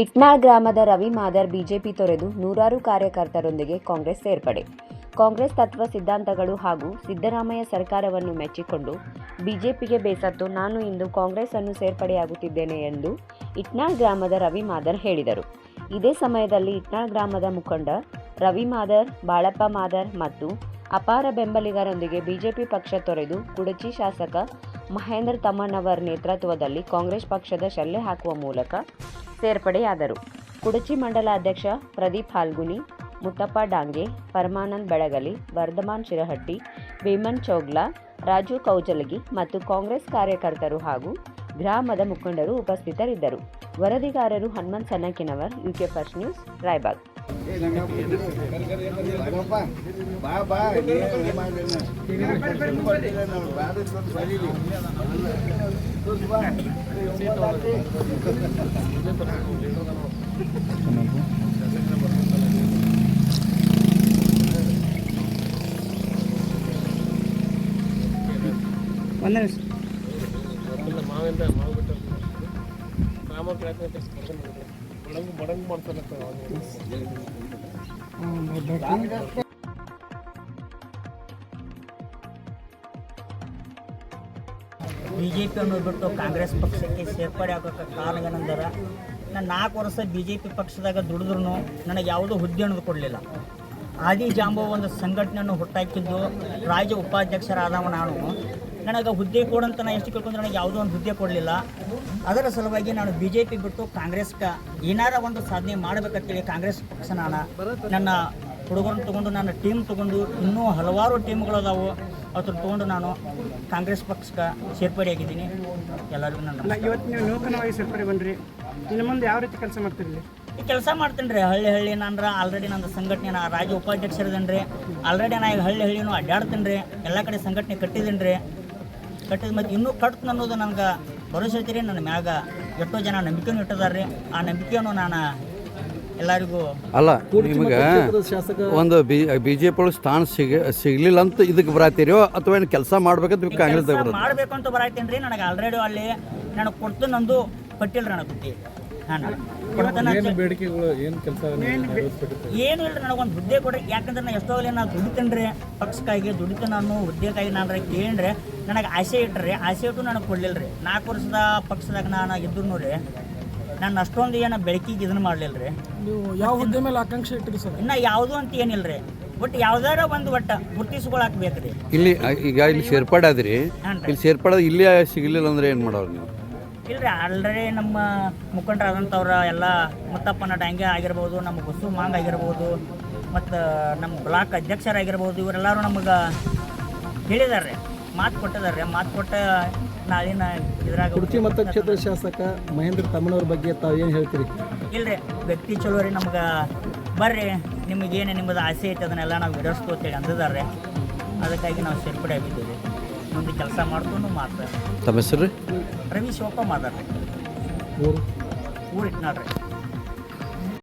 ಇಟ್ನಾಳ್ ಗ್ರಾಮದ ರವಿ ಮಾದರ್ ಬಿಜೆಪಿ ತೊರೆದು ನೂರಾರು ಕಾರ್ಯಕರ್ತರೊಂದಿಗೆ ಕಾಂಗ್ರೆಸ್ ಸೇರ್ಪಡೆ. ಕಾಂಗ್ರೆಸ್ ತತ್ವ ಸಿದ್ಧಾಂತಗಳು ಹಾಗೂ ಸಿದ್ದರಾಮಯ್ಯ ಸರ್ಕಾರವನ್ನು ಮೆಚ್ಚಿಕೊಂಡು ಬಿಜೆಪಿಗೆ ಬೇಸತ್ತು ನಾನು ಇಂದು ಕಾಂಗ್ರೆಸ್ ಅನ್ನು ಸೇರ್ಪಡೆಯಾಗುತ್ತಿದ್ದೇನೆ ಎಂದು ಇಟ್ನಾಳ್ ಗ್ರಾಮದ ರವಿ ಮಾದರ್ ಹೇಳಿದರು. ಇದೇ ಸಮಯದಲ್ಲಿ ಇಟ್ನಾಳ್ ಗ್ರಾಮದ ಮುಖಂಡ ರವಿ ಮಾದರ್, ಬಾಳಪ್ಪ ಮಾದರ್ ಮತ್ತು ಅಪಾರ ಬೆಂಬಲಿಗರೊಂದಿಗೆ ಬಿಜೆಪಿ ಪಕ್ಷ ತೊರೆದು ಕುಡಚಿ ಶಾಸಕ ಮಹೇಂದ್ರ ತಮ್ಮಣ್ಣವರ್ ನೇತೃತ್ವದಲ್ಲಿ ಕಾಂಗ್ರೆಸ್ ಪಕ್ಷದ ಶಲ್ಲೆ ಹಾಕುವ ಮೂಲಕ ಸೇರ್ಪಡೆಯಾದರು. ಕುಡಚಿ ಮಂಡಲ ಅಧ್ಯಕ್ಷ ಪ್ರದೀಪ್ ಹಾಲ್ಗುನಿ, ಮುತ್ತಪ್ಪ ಡಾಂಗೆ, ಪರಮಾನಂದ್ ಬೆಳಗಲಿ, ವರ್ಧಮಾನ್ ಶಿರಹಟ್ಟಿ, ಭೀಮನ್ ಚೌಗ್ಲಾ, ರಾಜು ಕೌಜಲಗಿ ಮತ್ತು ಕಾಂಗ್ರೆಸ್ ಕಾರ್ಯಕರ್ತರು ಹಾಗೂ ಗ್ರಾಮದ ಮುಖಂಡರು ಉಪಸ್ಥಿತರಿದ್ದರು. ವರದಿಗಾರರು Hanumanth Sannakinavar UK first news, Raybag. ಒಂದೇ ನಿಮಿಷ ಇಲ್ಲ ಮಾವಿಂದ ಮಾವು ಬಿಟ್ಟು ನಾಮ ಕೇಳಕ್ಕೆ ಬಿ ಜೆ ಪಿಯನ್ನು ಬಿಟ್ಟು ಕಾಂಗ್ರೆಸ್ ಪಕ್ಷಕ್ಕೆ ಸೇರ್ಪಡೆ ಕಾರಣ ಏನಂದ್ರೆ ನಾನು ನಾಲ್ಕು ವರ್ಷ ಬಿ ಜೆ ಪಿ ಪಕ್ಷದಾಗ ದುಡಿದ್ರು ನನಗೆ ಯಾವುದೂ ಹುದ್ದೆ ಅನ್ನೋದು ಕೊಡಲಿಲ್ಲ. ಆದಿ ಜಾಂಬೋ ಒಂದು ಸಂಘಟನೆಯನ್ನು ಹುಟ್ಟಾಕಿದ್ದು ರಾಜ್ಯ ಉಪಾಧ್ಯಕ್ಷರಾದವ ನಾನು. ನನಗೆ ಹುದ್ದೆ ಕೊಡಂತ ನಾನು ಎಷ್ಟು ಕೇಳ್ಕೊಂಡ್ರೆ ನನಗೆ ಯಾವುದೋ ಒಂದು ಹುದ್ದೆ ಕೊಡಲಿಲ್ಲ. ಅದರ ಸಲುವಾಗಿ ನಾನು ಬಿ ಜೆ ಪಿ ಬಿಟ್ಟು ಕಾಂಗ್ರೆಸ್ಗೆ ಏನಾರ ಒಂದು ಸಾಧನೆ ಮಾಡಬೇಕಂತೇಳಿ ಕಾಂಗ್ರೆಸ್ ಪಕ್ಷ ನಾನು ನನ್ನ ಹುಡುಗರನ್ನು ತೊಗೊಂಡು ನನ್ನ ಟೀಮ್ ತೊಗೊಂಡು ಇನ್ನೂ ಹಲವಾರು ಟೀಮ್ಗಳದಾವು ಅದನ್ನು ತೊಗೊಂಡು ನಾನು ಕಾಂಗ್ರೆಸ್ ಪಕ್ಷಕ್ಕೆ ಸೇರ್ಪಡೆಯಾಗಿದ್ದೀನಿ ಎಲ್ಲರಿಗೂ ನನ್ನ ಇವತ್ತು ನೀವು ನೂತನವಾಗಿ ಸೇರ್ಪಡೆ ಬಂದ್ರಿ. ಇನ್ನು ಮುಂದೆ ಯಾವ ರೀತಿ ಕೆಲಸ ಮಾಡ್ತೀರಿ ಈ ಕೆಲಸ ಮಾಡ್ತೀನಿ ರೀ ಹಳ್ಳಿ ಹಳ್ಳಿ ನಾನು ಆಲ್ರೆಡಿ ನನ್ನ ಸಂಘಟನೆ ನಾ ರಾಜ್ಯ ಉಪಾಧ್ಯಕ್ಷರಿದ್ದೀನಿ ರೀ ಆಲ್ರೆಡಿ ನಾ ಈಗ ಹಳ್ಳಿ ಹಳ್ಳಿನೂ ಅಡ್ಡಾಡ್ತೀನಿ ರೀ ಎಲ್ಲ ಕಡೆ ಸಂಘಟನೆ ಕಟ್ಟಿದ್ದೀನಿ ರೀ ಕಟ್ಟಿದ ಮತ್ತು ಇನ್ನೂ ಕಟ್ತು ಅನ್ನೋದು ನನಗೆ ಭರೋಸೆ ಐತಿರಿ ನನ್ನ ಮ್ಯಾಗ ಎಷ್ಟೋ ಜನ ನಂಬಿಕೆನೂ ಇಟ್ಟಿದ್ದಾರೆ ರೀ ಆ ನಂಬಿಕೆಯನ್ನು ನಾನು ಎಲ್ಲರಿಗೂ ಅಲ್ಲ ನಿಮಗೆ ಒಂದು ಬಿ ಬಿ ಜೆ ಪಿ ಸ್ಥಾನ ಸಿಗ ಸಿಗ್ಲಿಲ್ಲ ಅಂತ ಇದಕ್ಕೆ ಬರತೀರೋ ಅಥವಾ ಏನು ಕೆಲಸ ಮಾಡ್ಬೇಕಂತ ನೀವು ಕಾಂಗ್ರೆಸ್ ಮಾಡಬೇಕು ಅಂತ ಬರಾತೀನಿ ರೀ ನನಗೆ ಆಲ್ರೆಡಿ ಅಲ್ಲಿ ನನಗೆ ಕೊಡ್ತು ನಂದು ಪಟ್ಟಿಲ್ಲ ರೀ ನನಗೆ ಹಾಂ ಏನು ಬೇಡಿಕೆಗಳು ಏನು ಕೆಲಸ ಏನು ಇಲ್ಲ ನನಗೊಂದು ಹುದ್ದೆ ಕೊಡ್ರಿ ಯಾಕಂದ್ರೆ ನಾನು ಎಷ್ಟೋ ನಾ ನಾನು ದುಡಿತೇನೆ ರೀ ಪಕ್ಷಕ್ಕಾಗಿ ದುಡಿತೇನೆ ನಾನು ಹುದ್ದೆಗಾಗಿ ನಾನು ಕೇಳ್ರಿ ನನಗೆ ಆಸೆ ಇಟ್ರಿ. ಆಸೆ ಇಟ್ಟು ನನಗೆ ಕೊಡಲಿಲ್ಲ ರೀ ನಾಲ್ಕು ವರ್ಷದ ಪಕ್ಷದಾಗ ನಾನು ಇದ್ರು ರೀ ನಾನು ಅಷ್ಟೊಂದು ಏನು ಬೆಳಕಿಗೆ ಇದನ್ನು ಮಾಡಲಿಲ್ಲ ರೀ ನೀವು ಯಾವ ಹುದ್ದೆ ಮೇಲೆ ಆಕಾಂಕ್ಷೆ ಇಟ್ಟಿರಿ ಸರ್? ಇನ್ನು ಯಾವುದೂ ಅಂತ ಏನಿಲ್ಲ ರೀ ಒಟ್ಟು ಯಾವ್ದಾರ ಒಂದು ಒಟ್ಟ ಗುರ್ತಿಸ್ಕೊಳಕ್ ರೀ ಇಲ್ಲಿ ಈಗ ಇಲ್ಲಿ ಸೇರ್ಪಡೆ ಆದ್ರಿ. ಹಾಂ ಇಲ್ಲಿ ಸೇರ್ಪಡೆ ಇಲ್ಲಿ ಸಿಗ್ಲಿಲ್ಲ ಅಂದ್ರೆ ಏನು ಮಾಡೋರು ನೀವು? ಇಲ್ರಿ ಆಲ್ರೆಡಿ ನಮ್ಮ ಮುಖಂಡರಾದಂಥವ್ರ ಎಲ್ಲ ಮುತ್ತಪ್ಪನ ಡ್ಯಾಂಗೆ ಆಗಿರ್ಬೋದು ನಮ್ಮ ಬಸ್ಸು ಮಾಂಗ್ ಆಗಿರ್ಬೋದು ಮತ್ತು ನಮ್ಮ ಬ್ಲಾಕ್ ಅಧ್ಯಕ್ಷರಾಗಿರ್ಬೋದು ಇವರೆಲ್ಲರೂ ನಮಗೆ ಹೇಳಿದಾರೆ ಮಾತು ಕೊಟ್ಟಿದ್ದಾರೆ ಮಾತು ಕೊಟ್ಟ ನಾಳಿನ ಇದ್ರಾಗ ಮತ್ತು ಮತಕ್ಷೇತ್ರ ಶಾಸಕ ಮಹೇಂದ್ರ ತಮ್ಮನವ್ರ ಬಗ್ಗೆ ತಾವು ಏನು ಹೇಳ್ತೀರಿ? ಇಲ್ರಿ ವ್ಯಕ್ತಿ ಚಲೋ ರೀ ನಮ್ಗೆ. ಬರ್ರಿ ನಿಮಗೇನು ನಿಮ್ಮದು ಆಸೆ ಐತೆ ಅದನ್ನೆಲ್ಲ ನಾವು ಈಡೇರಿಸ್ಕೋತೇಳಿ ಅಂದಿದ್ದಾರೆ ಅದಕ್ಕಾಗಿ ನಾವು ಸೇರ್ಪಡೆ ಆಗಿದ್ದೀವಿ. ಮುಂದೆ ಕೆಲಸ ಮಾಡ್ಕೊಂಡು ಮಾಡ್ತಾರೆ ತಮ್ಮ ಹೆಸರು ರವಿ ಶಿವಪ್ಪ ಮಾತಾಡ್ರಿ ಊರು ಊರು? ಇಟ್ನಾಳ್ರಿ